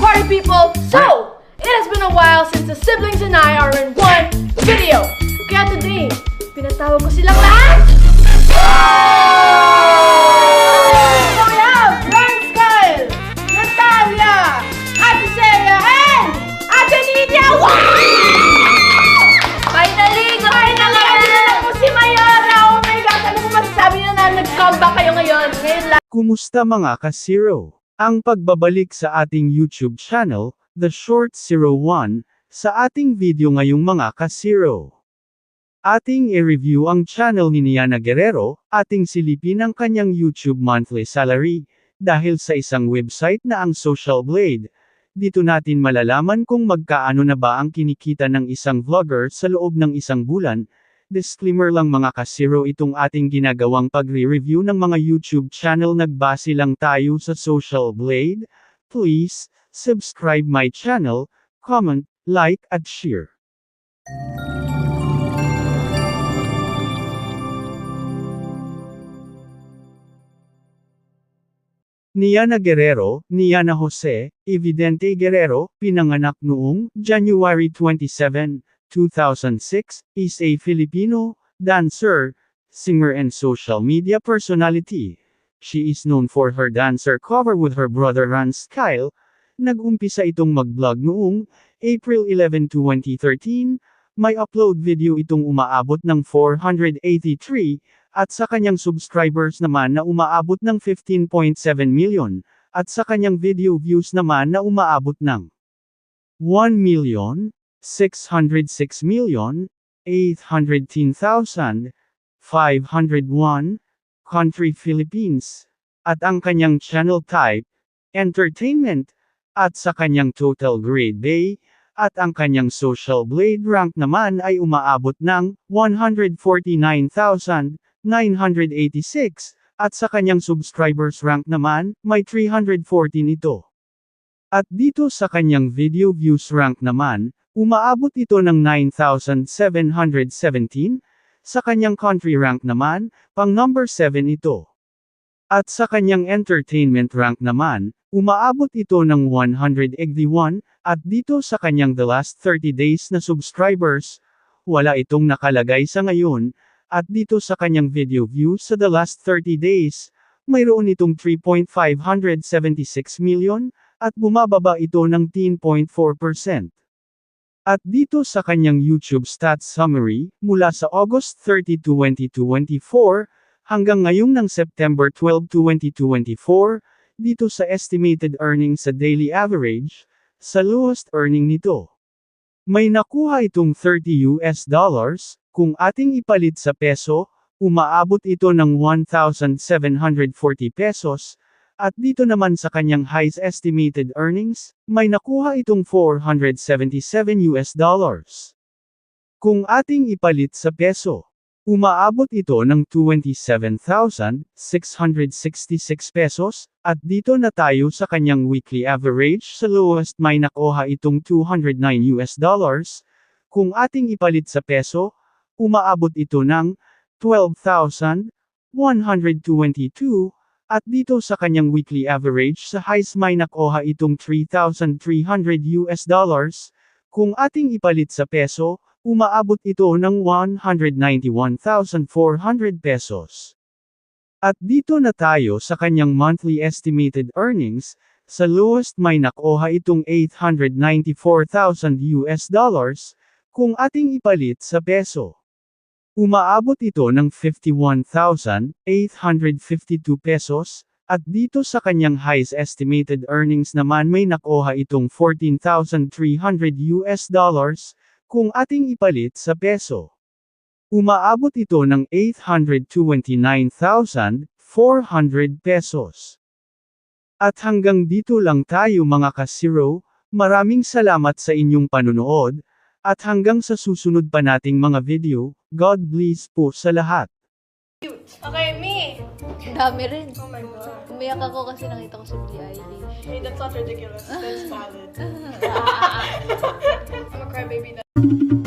party people? So, it has been a while since the siblings and I are in one video. Kaya today, pinatawag ko silang lahat. So we have Ryan Kyle, Natalia, Ate Celia, and Ate Nidia. Finally, finally, na po si Mayora. Oh my God, ano po masasabi niyo na nag-comeback kayo ngayon? Ngayon lang. Kumusta mga ka-Zero? Ang pagbabalik sa ating YouTube channel, The Short Zero One, sa ating video ngayong mga ka-Zero. Ating i-review ang channel ni Niana Guerrero, ating silipin ang kanyang YouTube monthly salary, dahil sa isang website na ang Social Blade. Dito natin malalaman kung magkaano na ba ang kinikita ng isang vlogger sa loob ng isang bulan, Disclaimer lang mga kasiro itong ating ginagawang pagre-review ng mga YouTube channel nagbase lang tayo sa Social Blade. Please, subscribe my channel, comment, like at share. Niana Guerrero, Niana Jose, Evidente Guerrero, pinanganak noong January 27, 2006, is a Filipino dancer, singer and social media personality. She is known for her dancer cover with her brother Rance Kyle. Nag-umpisa itong mag-vlog noong April 11, 2013. May upload video itong umaabot ng 483, at sa kanyang subscribers naman na umaabot ng 15.7 million, at sa kanyang video views naman na umaabot ng 1 million, 606 million, 810,000, 501, country Philippines, at ang kanyang channel type, entertainment, at sa kanyang total grade day, at ang kanyang social blade rank naman ay umaabot ng 149,986, at sa kanyang subscribers rank naman, may 314 ito. At dito sa kanyang video views rank naman, umaabot ito ng 9,717, sa kanyang country rank naman, pang number 7 ito. At sa kanyang entertainment rank naman, umaabot ito ng 181, at dito sa kanyang the last 30 days na subscribers, wala itong nakalagay sa ngayon, at dito sa kanyang video views sa the last 30 days, mayroon itong 3.576 million, at bumababa ito ng 10.4%. At dito sa kanyang YouTube stats summary, mula sa August 30, 2024, hanggang ngayong ng September 12, 2024, dito sa estimated earnings sa daily average, sa lowest earning nito. May nakuha itong 30 US dollars, kung ating ipalit sa peso, umaabot ito ng 1,740 pesos, at dito naman sa kanyang highest estimated earnings, may nakuha itong 477 US dollars. Kung ating ipalit sa peso, umaabot ito ng 27,666 pesos, at dito na tayo sa kanyang weekly average sa lowest may nakuha itong 209 US dollars, kung ating ipalit sa peso, umaabot ito ng 12,122, at dito sa kanyang weekly average sa highs may nakuha itong 3,300 US dollars, kung ating ipalit sa peso, umaabot ito ng 191,400 pesos. At dito na tayo sa kanyang monthly estimated earnings, sa lowest may nakuha itong 894,000 US dollars, kung ating ipalit sa peso. Umaabot ito ng 51,852 pesos, at dito sa kanyang highest estimated earnings naman may nakuha itong 14,300 US dollars, kung ating ipalit sa peso. Umaabot ito ng 829,400 pesos. At hanggang dito lang tayo mga kasiro, maraming salamat sa inyong panunood, at hanggang sa susunod pa nating mga video, God bless po sa lahat. Okay, me. Dami rin. Oh my God. Umiyak ako kasi nakita ko si Billie Eilish. Hey, that's not ridiculous. That's valid. I'm a crybaby now.